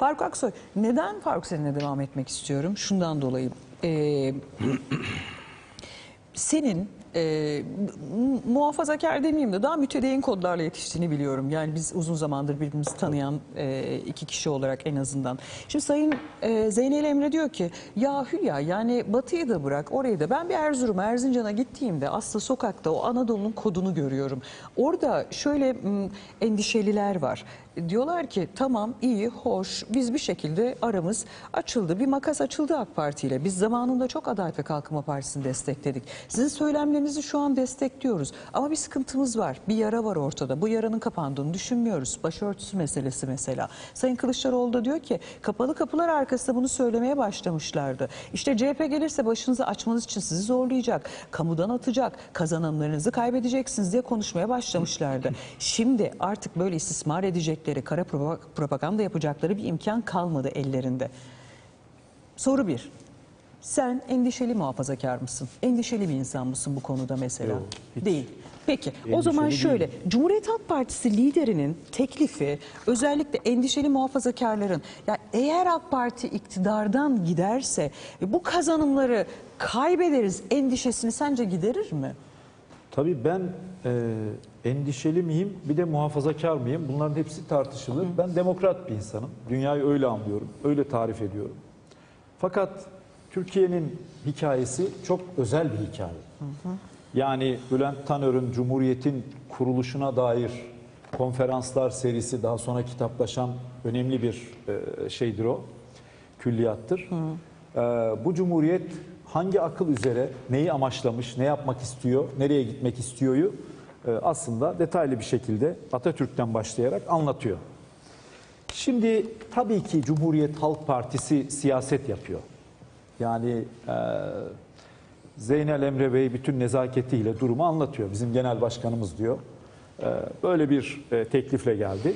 Faruk Aksoy, neden Faruk seninle devam etmek istiyorum? Şundan dolayı. Ee, senin e, mu- muhafazakar demeyeyim de daha mütedeyyin kodlarla yetiştiğini biliyorum. Yani biz uzun zamandır birbirimizi tanıyan e, iki kişi olarak en azından. Şimdi Sayın e, Zeynel Emre diyor ki ya Hülya yani Batı'yı da bırak orayı da ben bir Erzurum Erzincan'a gittiğimde aslında sokakta o Anadolu'nun kodunu görüyorum. Orada şöyle m, endişeliler var. Diyorlar ki tamam iyi hoş biz bir şekilde aramız açıldı. Bir makas açıldı AK Parti ile. Biz zamanında çok Adalet ve Kalkınma Partisi'ni destekledik. Sizin söylemlerinizi şu an destekliyoruz. Ama bir sıkıntımız var. Bir yara var ortada. Bu yaranın kapandığını düşünmüyoruz. Başörtüsü meselesi mesela. Sayın Kılıçdaroğlu da diyor ki kapalı kapılar arkasında bunu söylemeye başlamışlardı. İşte CHP gelirse başınızı açmanız için sizi zorlayacak. Kamudan atacak. Kazanımlarınızı kaybedeceksiniz diye konuşmaya başlamışlardı. Şimdi artık böyle istismar edecekleri, kara propa- propaganda yapacakları bir imkan kalmadı ellerinde. Soru bir. Sen endişeli muhafazakar mısın? Endişeli bir insan mısın bu konuda mesela? Yok, hiç. Değil. Peki o zaman Endişeli şöyle Cumhuriyet Halk Partisi liderinin teklifi özellikle endişeli muhafazakarların ya eğer AK Parti iktidardan giderse e, bu kazanımları kaybederiz endişesini sence giderir mi? Tabii ben e, endişeli miyim bir de muhafazakar mıyım? Bunların hepsi tartışılır. Ben demokrat bir insanım. Dünyayı öyle anlıyorum, öyle tarif ediyorum. Fakat Türkiye'nin hikayesi çok özel bir hikaye. Yani Bülent Tanör'ün Cumhuriyet'in kuruluşuna dair konferanslar serisi daha sonra kitaplaşan önemli bir e, şeydir o, külliyattır. E, bu Cumhuriyet hangi akıl üzere neyi amaçlamış, ne yapmak istiyor, nereye gitmek istiyoryu e, aslında detaylı bir şekilde Atatürk'ten başlayarak anlatıyor. Şimdi tabii ki Cumhuriyet Halk Partisi siyaset yapıyor. Yani e, Zeynel Emre Bey bütün nezaketiyle durumu anlatıyor. Bizim genel başkanımız diyor. E, böyle bir e, teklifle geldi.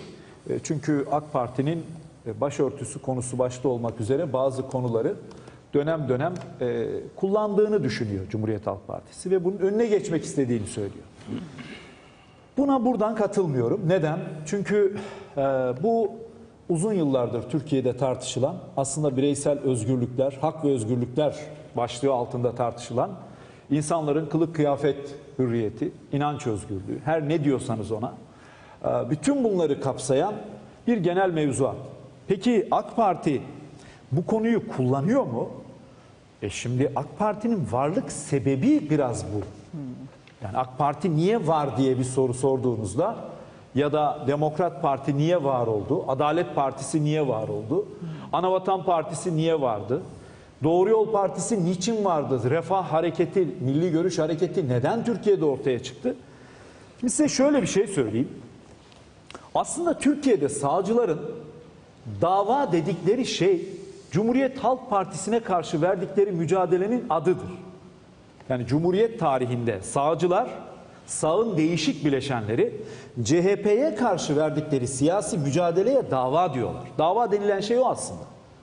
E, çünkü AK Parti'nin e, başörtüsü konusu başta olmak üzere bazı konuları dönem dönem e, kullandığını düşünüyor Cumhuriyet Halk Partisi ve bunun önüne geçmek istediğini söylüyor. Buna buradan katılmıyorum. Neden? Çünkü e, bu uzun yıllardır Türkiye'de tartışılan aslında bireysel özgürlükler, hak ve özgürlükler başlığı altında tartışılan insanların kılık kıyafet hürriyeti, inanç özgürlüğü, her ne diyorsanız ona e, bütün bunları kapsayan bir genel mevzuat. Peki AK Parti bu konuyu kullanıyor mu? E şimdi AK Parti'nin varlık sebebi biraz bu. Yani AK Parti niye var diye bir soru sorduğunuzda ya da Demokrat Parti niye var oldu? Adalet Partisi niye var oldu? Anavatan Partisi niye vardı? Doğru Yol Partisi niçin vardı? Refah Hareketi, Milli Görüş Hareketi neden Türkiye'de ortaya çıktı? Şimdi size şöyle bir şey söyleyeyim. Aslında Türkiye'de sağcıların dava dedikleri şey Cumhuriyet Halk Partisi'ne karşı verdikleri mücadelenin adıdır. Yani Cumhuriyet tarihinde sağcılar, sağın değişik bileşenleri CHP'ye karşı verdikleri siyasi mücadeleye dava diyorlar. Dava denilen şey o aslında.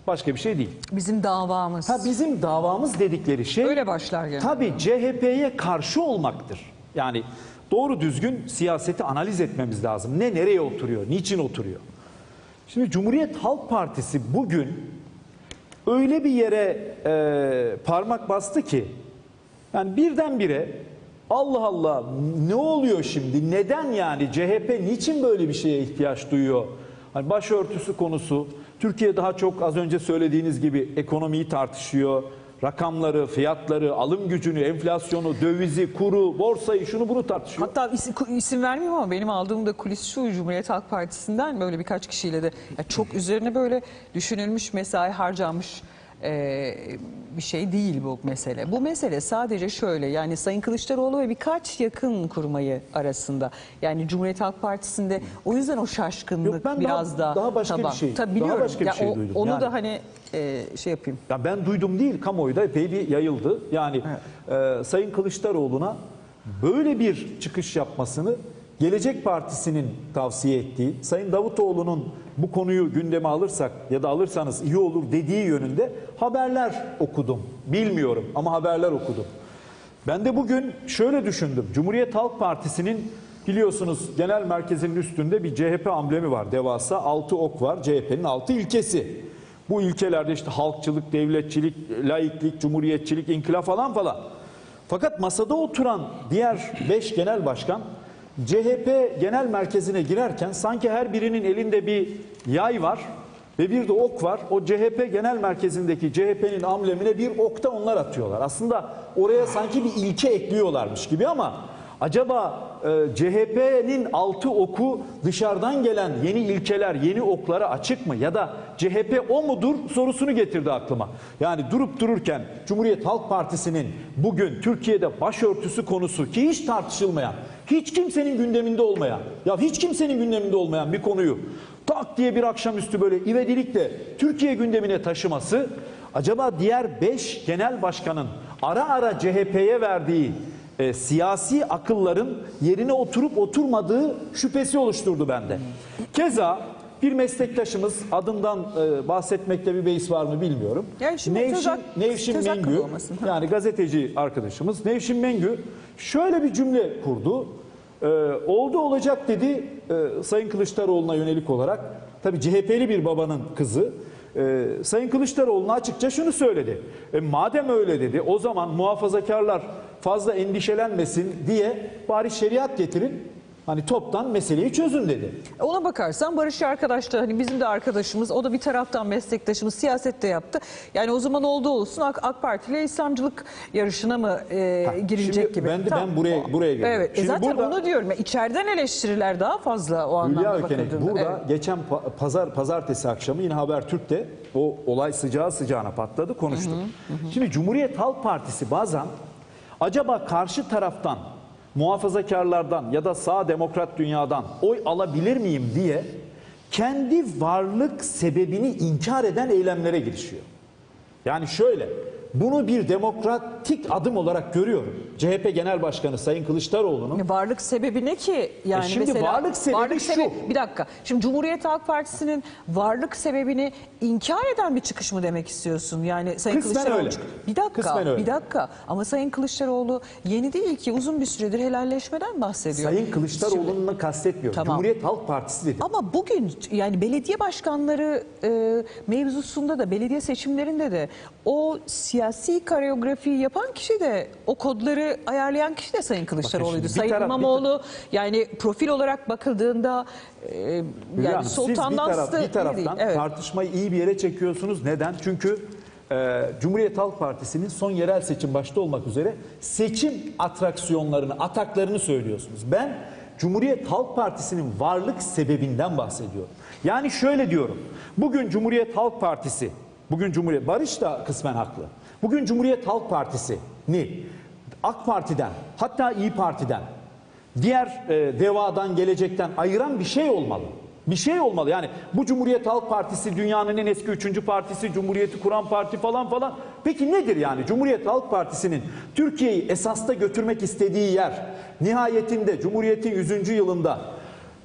Başka bir şey değil. Bizim davamız. Ha bizim davamız dedikleri şey Öyle başlar yani. Tabii CHP'ye karşı olmaktır. Yani doğru düzgün siyaseti analiz etmemiz lazım. Ne nereye oturuyor, niçin oturuyor? Şimdi Cumhuriyet Halk Partisi bugün öyle bir yere e, parmak bastı ki yani birdenbire Allah Allah ne oluyor şimdi? Neden yani CHP niçin böyle bir şeye ihtiyaç duyuyor? Hani başörtüsü konusu Türkiye daha çok az önce söylediğiniz gibi ekonomiyi tartışıyor. Rakamları, fiyatları, alım gücünü, enflasyonu, dövizi, kuru, borsayı şunu bunu tartışıyor. Hatta isim, isim vermeyeyim ama benim aldığım da kulis şu Cumhuriyet Halk Partisi'nden böyle birkaç kişiyle de ya çok üzerine böyle düşünülmüş mesai harcanmış e, bir şey değil bu mesele. Bu mesele sadece şöyle yani Sayın Kılıçdaroğlu ve birkaç yakın kurmayı arasında yani Cumhuriyet Halk Partisi'nde o yüzden o şaşkınlık Yok, ben biraz daha- daha, daha başka bir taban. şey- Tabii daha biliyorum. başka bir Ya şey o- duydum. Onu Yani- da hani e, şey yapayım. Ya ben duydum değil, kamuoyunda epey bir yayıldı. Yani e, Sayın Kılıçdaroğlu'na böyle bir çıkış yapmasını Gelecek Partisi'nin tavsiye ettiği, Sayın Davutoğlu'nun bu konuyu gündeme alırsak ya da alırsanız iyi olur dediği yönünde haberler okudum. Bilmiyorum ama haberler okudum. Ben de bugün şöyle düşündüm. Cumhuriyet Halk Partisi'nin Biliyorsunuz genel merkezinin üstünde bir CHP amblemi var. Devasa altı ok var. CHP'nin altı ilkesi. Bu ilkelerde işte halkçılık, devletçilik, laiklik, cumhuriyetçilik, inkılap falan falan. Fakat masada oturan diğer beş genel başkan CHP genel merkezine girerken sanki her birinin elinde bir yay var ve bir de ok var. O CHP genel merkezindeki CHP'nin amblemine bir okta onlar atıyorlar. Aslında oraya sanki bir ilke ekliyorlarmış gibi ama acaba e, CHP'nin altı oku dışarıdan gelen yeni ilkeler, yeni oklara açık mı? Ya da CHP o mudur sorusunu getirdi aklıma. Yani durup dururken Cumhuriyet Halk Partisi'nin bugün Türkiye'de başörtüsü konusu ki hiç tartışılmayan, hiç kimsenin gündeminde olmayan, ya hiç kimsenin gündeminde olmayan bir konuyu tak diye bir akşamüstü böyle ivedilikle Türkiye gündemine taşıması acaba diğer 5 genel başkanın ara ara CHP'ye verdiği e, siyasi akılların yerine oturup oturmadığı şüphesi oluşturdu bende. Keza bir meslektaşımız adından e, bahsetmekte bir beis var mı bilmiyorum. Yani şimdi Nevşin, hak- Nevşin hakkı Mengü yani gazeteci arkadaşımız Nevşin Mengü şöyle bir cümle kurdu. Ee, oldu olacak dedi e, Sayın Kılıçdaroğlu'na yönelik olarak. Tabi CHP'li bir babanın kızı. Ee, Sayın Kılıçdaroğlu'na açıkça şunu söyledi. E, madem öyle dedi o zaman muhafazakarlar fazla endişelenmesin diye bari şeriat getirin. Hani toptan meseleyi çözün dedi. Ona bakarsan Barış arkadaş da hani bizim de arkadaşımız o da bir taraftan meslektaşımız siyasette yaptı. Yani o zaman oldu olsun AK, AK Parti ile İslamcılık yarışına mı e, girilecek şimdi gibi. ben de- ben buraya- buraya geliyorum. Evet e Şimdi zaten burada- onu diyorum. ya, İçeriden eleştiriler daha fazla o Hülya anlamda Ökenek bakıldığında. burada Evet. geçen pa- pazar pazartesi akşamı yine Habertürk'te o olay sıcağı sıcağına patladı konuştuk. Şimdi Cumhuriyet Halk Partisi bazen acaba karşı taraftan muhafazakarlardan ya da sağ demokrat dünyadan oy alabilir miyim diye kendi varlık sebebini inkar eden eylemlere girişiyor. Yani şöyle, bunu bir demokratik adım olarak görüyorum. CHP Genel Başkanı Sayın Kılıçdaroğlu'nun Varlık sebebi ne ki? Yani E şimdi mesela varlık sebebi şu. Bir dakika. Şimdi Cumhuriyet Halk Partisi'nin varlık sebebini inkar eden bir çıkış mı demek istiyorsun? Yani Sayın Kısmen Kılıçdaroğlu. öyle. Bir dakika. Kısmen öyle. Bir dakika. Ama Sayın Kılıçdaroğlu yeni değil ki uzun bir süredir helalleşmeden bahsediyor. Sayın Kılıçdaroğlu'nu kastetmiyorum. Tamam. Cumhuriyet Halk Partisi dedi. Ama bugün yani belediye başkanları e, mevzusunda da belediye seçimlerinde de o siyasi koreografiyi yapan kişi de o kodları ayarlayan kişi de Sayın Kılıçdaroğlu'ydu. şimdi bir Sayın taraf- İmamoğlu yani profil olarak bakıldığında e, Hülya yani siz sultandan bir, taraf, bir taraftan tartışmayı iyi bir yere çekiyorsunuz. Neden? Çünkü e, Cumhuriyet Halk Partisi'nin son yerel seçim başta olmak üzere seçim atraksiyonlarını, ataklarını söylüyorsunuz. Ben Cumhuriyet Halk Partisi'nin varlık sebebinden bahsediyorum. Yani şöyle diyorum. Bugün Cumhuriyet Halk Partisi, bugün Cumhuriyet Barış da kısmen haklı. Bugün Cumhuriyet Halk Partisi'ni AK Parti'den, hatta İyi Parti'den diğer e, devadan gelecekten ayıran bir şey olmalı. Bir şey olmalı. Yani bu Cumhuriyet Halk Partisi dünyanın en eski üçüncü partisi, Cumhuriyeti kuran parti falan falan. Peki nedir yani Cumhuriyet Halk Partisi'nin Türkiye'yi esasta götürmek istediği yer nihayetinde Cumhuriyet'in 100. yılında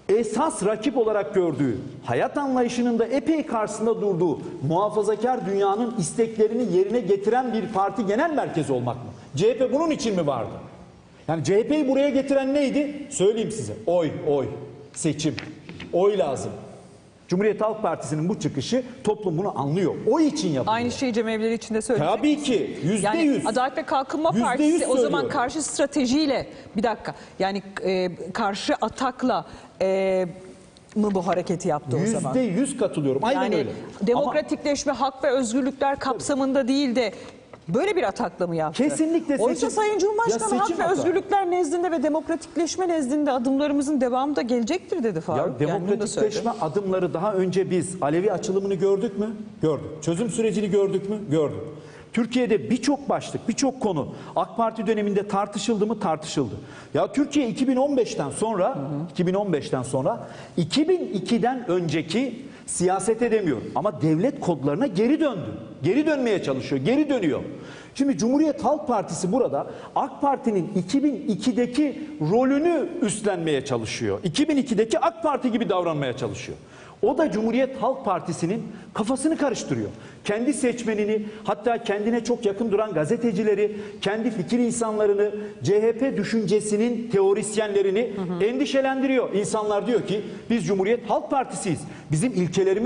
esas rakip olarak gördüğü, hayat anlayışının da epey karşısında durduğu muhafazakar dünyanın isteklerini yerine getiren bir parti genel merkezi olmak mı? CHP bunun için mi vardı? Yani CHP'yi buraya getiren neydi? Söyleyeyim size. Oy, oy, seçim. Oy lazım. Cumhuriyet Halk Partisi'nin bu çıkışı toplum bunu anlıyor. Oy için yapılıyor. Aynı şeyi cemevleri içinde söyleyecek. Tabii ki. Yüzde Yani yüz. Adalet ve Kalkınma Partisi o zaman karşı stratejiyle bir dakika yani e, karşı atakla e, mı bu hareketi yaptı o zaman? Yüzde yüz katılıyorum. Aynen Yani öyle. demokratikleşme, hak ve özgürlükler kapsamında değil de böyle bir atakla mı yaptı? Kesinlikle Oysa seçim- Sayın Cumhurbaşkanı Ya hak seçim ve hata. özgürlükler nezdinde ve demokratikleşme nezdinde adımlarımızın devamı da gelecektir dedi Ya Faruk. Yani bunu da söyledi. demokratikleşme adımları daha önce biz Alevi açılımını gördük mü? Gördük. Çözüm sürecini gördük mü? Gördük. Türkiye'de birçok başlık, birçok konu AK Parti döneminde tartışıldı mı? Tartışıldı. Ya Türkiye 2015'ten sonra 2015'ten sonra 2002'den önceki siyaset edemiyorum ama devlet kodlarına geri döndü. Geri dönmeye çalışıyor, geri dönüyor. Şimdi Cumhuriyet Halk Partisi burada AK Parti'nin 2002'deki rolünü üstlenmeye çalışıyor. 2002'deki AK Parti gibi davranmaya çalışıyor. O da Cumhuriyet Halk Partisi'nin kafasını karıştırıyor. Kendi seçmenini, hatta kendine çok yakın duran gazetecileri, kendi fikir insanlarını, CHP düşüncesinin teorisyenlerini endişelendiriyor. İnsanlar diyor ki biz Cumhuriyet Halk Partisiyiz. Bizim ilkelerimiz